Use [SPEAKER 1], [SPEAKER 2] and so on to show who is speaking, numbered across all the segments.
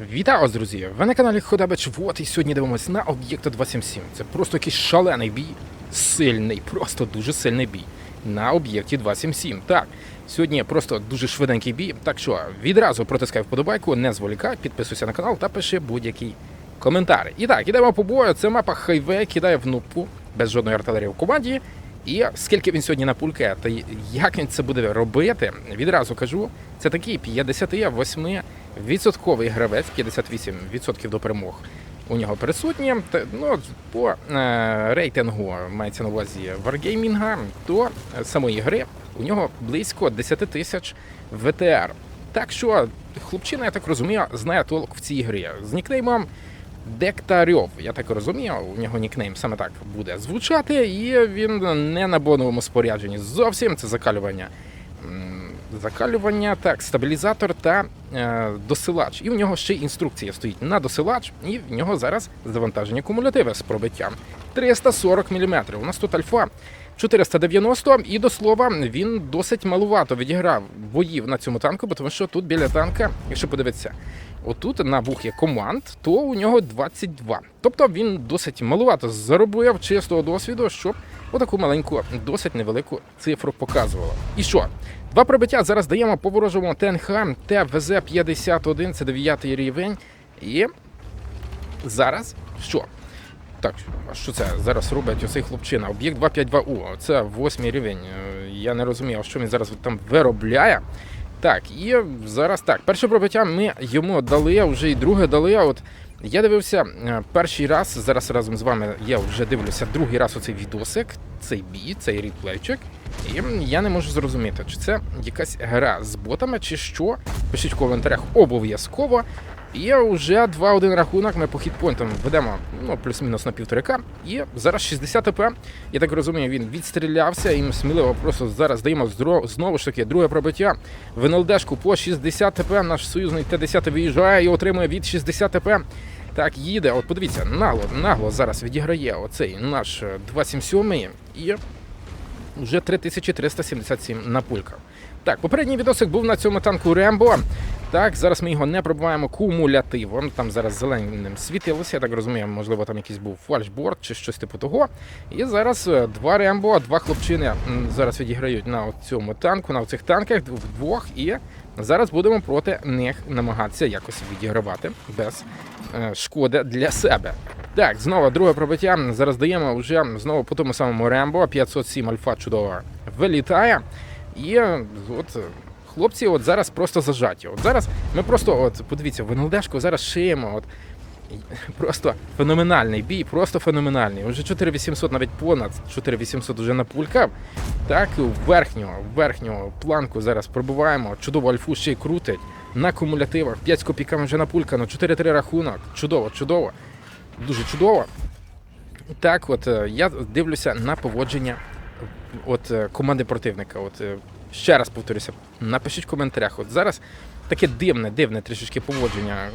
[SPEAKER 1] Вітаю друзі! Ви на каналі Ходабич Вот і сьогодні дивимося на об'єкта 277. Це просто якийсь шалений бій, сильний, просто дуже сильний бій на об'єкті 277. Так, сьогодні просто дуже швиденький бій. Так що відразу протискай вподобайку, не зволікай, підписуйся на канал та пиши будь-який коментар. І так, ідемо по бою. Це мапа Хайве, кидає в нупу без жодної артилерії в команді. І скільки він сьогодні напулькає, та як він це буде робити, відразу кажу, це такий 58 відсотковий гравець, 58% до перемог у нього присутні. Ну, по е, рейтингу мається на увазі варгеймінга, то самої гри у нього близько 10 тисяч ВТР. Так що хлопчина, я так розумію, знає толк в цій грі. З нікнеймом Дектарьов, я так розумію, у нього нікнейм саме так буде звучати, і він не на боновому спорядженні. Зовсім це закалювання. Закалювання, так, стабілізатор та е, досилач. І в нього ще інструкція стоїть на досилач, і в нього зараз завантаження кумулятиви з пробиттям 340 мм. У нас тут альфа 490, і до слова, він досить малувато відіграв боїв на цьому танку, тому що тут біля танка, якщо подивитися, отут на вухі команд, то у нього 22. Тобто він досить малувато заробив чистого досвіду, щоб отаку маленьку, досить невелику цифру показувало. І що? Два пробиття зараз даємо по ворожому ТНХ ТВЗ-51, це 9 рівень. І зараз що? Так, а що це зараз робить оцей хлопчина? Об'єкт 252У, це 8 рівень. Е, Я не розумію, що він зараз там виробляє. Так, і зараз так. Перше пробиття ми йому дали, а вже і друге дали. От я дивився е, перший раз, зараз разом з вами я вже дивлюся другий раз оцей відосик, цей бій, цей реплейчик. І я не можу зрозуміти, чи це якась гра з ботами, чи що. Пишіть в коментарях обов'язково. І вже 2-1 рахунок ми по хітпойнтам ведемо ну, плюс-мінус на півторика. І зараз 60 ТП. Я так розумію, він відстрілявся і ми сміливо просто зараз даємо знову ж таки друге пробиття. В НЛДшку по 60 ТП. Наш союзний Т-10 виїжджає і отримує від 60 ТП. Так, їде. От подивіться, нагло, нагло зараз відіграє оцей наш е, 277 і вже 3377 напулькав. Так, попередній відосик був на цьому танку Рембо. Так, зараз ми його не пробиваємо кумулятивом. Там зараз зеленим світилося, я так розумію, можливо, там якийсь був фальшборд чи щось типу того. І зараз е, два Рембо, два хлопчини зараз відіграють на цьому танку, на цих танках вдвох. І зараз будемо проти них намагатися якось відігравати без е, шкоди для себе. Так, знову друге пробиття. Зараз даємо вже знову по тому самому Рембо. 507 альфа чудово вилітає. І е, от хлопці от зараз просто зажаті. От зараз ми просто, от подивіться, в НЛДшку зараз шиємо. От Просто феноменальний бій, просто феноменальний. Уже 4800, навіть понад 4800 вже напулькав. Так, в верхню, верхню планку зараз пробуваємо. Чудово альфу ще й крутить. На кумулятивах. 5 з копійками вже напулькано, 4-3 рахунок. Чудово, чудово. Дуже чудово. Так, от е, я дивлюся на поводження от е, команди противника. От е, ще раз повторюся, напишіть в коментарях. От зараз таке дивне, дивне трішечки поводження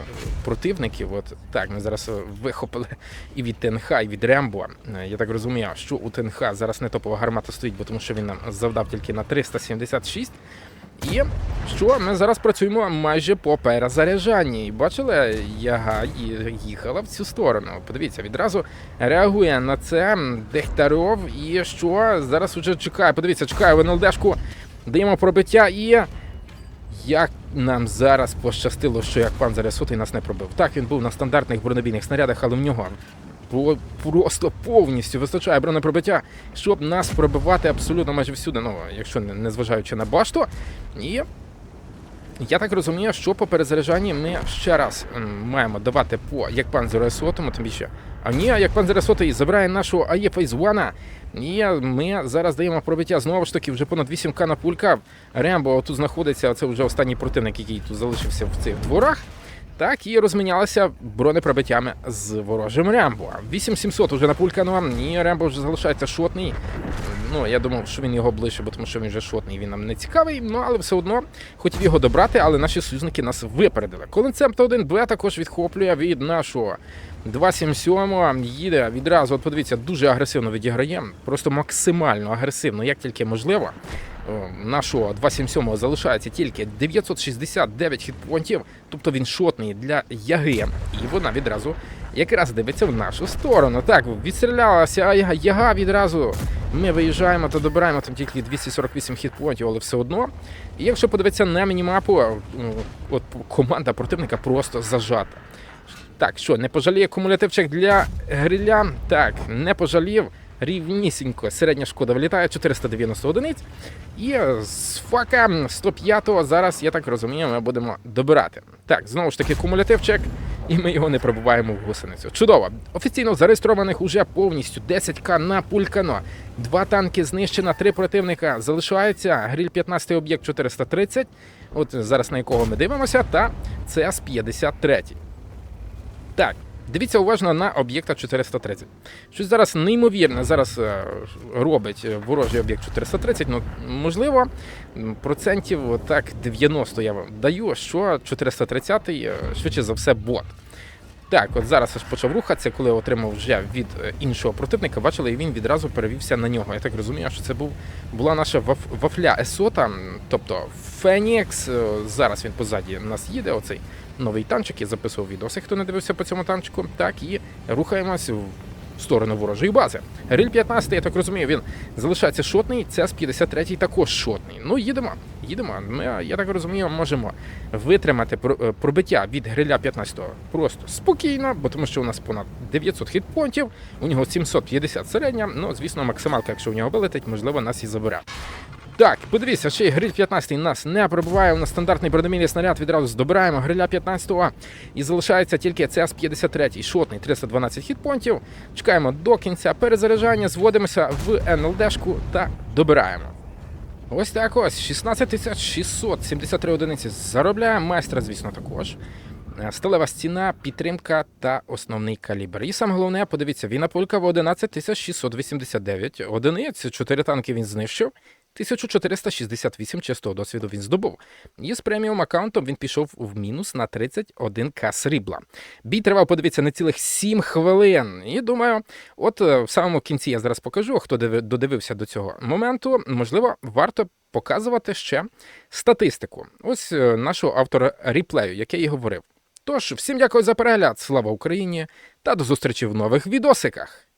[SPEAKER 1] противників. От так, ми зараз вихопили і від ТНХ, і від Рембо. Я так розумію, що у ТНХ зараз не топова гармата стоїть, бо тому що він нам завдав тільки на 376. І що ми зараз працюємо майже по перезаряджанні. Бачили, яга їхала в цю сторону. Подивіться, відразу реагує на це Дехтаров. І що зараз уже чекає. Подивіться, чекає в НЛДшку. Даємо пробиття і. Як нам зараз пощастило, що як пан Зарясотий нас не пробив. Так, він був на стандартних бронебійних снарядах, але в нього було просто повністю вистачає бронепробиття, щоб нас пробивати абсолютно майже всюди. Ну, якщо не, зважаючи на башту. І я так розумію, що по перезаряджанні ми ще раз маємо давати по як пан Зарясотому, тим більше. А ні, як пан Зарясотий забирає нашу АЄ Фейзвана. І ми зараз даємо пробиття знову ж таки вже понад 8к на пулька. Рембо тут знаходиться, це вже останній противник, який тут залишився в цих дворах. Так, і розмінялися бронепробиттями з ворожим Рембо. 8700 вже ну і Рембо вже залишається шотний. Ну, я думав, що він його ближче, бо тому що він вже шотний, він нам не цікавий. Ну, але все одно хотів його добрати, але наші союзники нас випередили. Коленцем та 1 Б також відхоплює від нашого 277 їде відразу. От подивіться, дуже агресивно відіграє, просто максимально агресивно, як тільки можливо. е, нашого 277 залишається тільки 969 хітпонтів, тобто він шотний для яги, і вона відразу якраз дивиться в нашу сторону. Так, відстрілялася яга відразу. Ми виїжджаємо та добираємо там тільки 248 хітпонтів, але все одно. І якщо подивитися на мінімапу, е, от команда противника просто зажата. Так, що, не пожаліє кумулятивчик для гриля? Так, не пожалів. Рівнісінько. Середня шкода влітає 490 одиниць. І з фака 105-го зараз, я так розумію, ми будемо добирати. Так, знову ж таки, кумулятивчик, і ми його не пробуваємо в гусеницю. Чудово. Офіційно зареєстрованих уже повністю 10к на пулькано. Два танки знищено, три противника залишаються. Гриль 15 об'єкт 430. От зараз на якого ми дивимося, та ЦС 53. Так, дивіться уважно на об'єкта 430. Щось зараз неймовірне зараз е, робить ворожий об'єкт 430. Ну, можливо, процентів так 90 я вам даю, що 430 е, швидше за все бот. Так, от зараз аж почав рухатися, коли отримав вже від е, іншого противника, бачили, і він відразу перевівся на нього. Я так розумію, що це був була наша ваф, вафля Есота, тобто Фенікс. е, Зараз він позаді нас їде. Оцей новий танчик. Я записував відоси, хто не дивився по цьому танчику. Так, і рухаємось в сторону ворожої бази. Ріль 15, я так розумію, він залишається шотний, цес 53 також шотний. Ну, їдемо. Їдемо. Ми, я так розумію, можемо витримати е, пробиття від гриля 15-го просто спокійно, бо тому що у нас понад 900 хітпонтів, у нього 750 середня. Ну, звісно, максималка, якщо у нього вилетить, можливо, нас і забере. Так, подивіться, ще й гриль 15 нас не пробуває. У нас стандартний бронемільний снаряд відразу здобираємо гриля 15-го. І залишається тільки ЦС 53 шотний 312 хітпонтів. Чекаємо до кінця перезаряджання, зводимося в НЛДшку та добираємо. Ось так ось 16 673 одиниці заробляє майстра, звісно, також. Е, Сталева стіна, підтримка та основний калібр. І саме головне, подивіться, він вінапулька в 11 689 одиниць. Чотири танки він знищив. 1468 чистого досвіду він здобув. І з преміум аккаунтом він пішов в мінус на 31к срібла. Бій тривав, подивіться, не цілих 7 хвилин. І думаю, от е, в самому кінці я зараз покажу, хто додивився до цього моменту. Можливо, варто показувати ще статистику. Ось е, нашого автора ріплею, який і говорив. Тож, всім дякую за перегляд, слава Україні та до зустрічі в нових відосиках.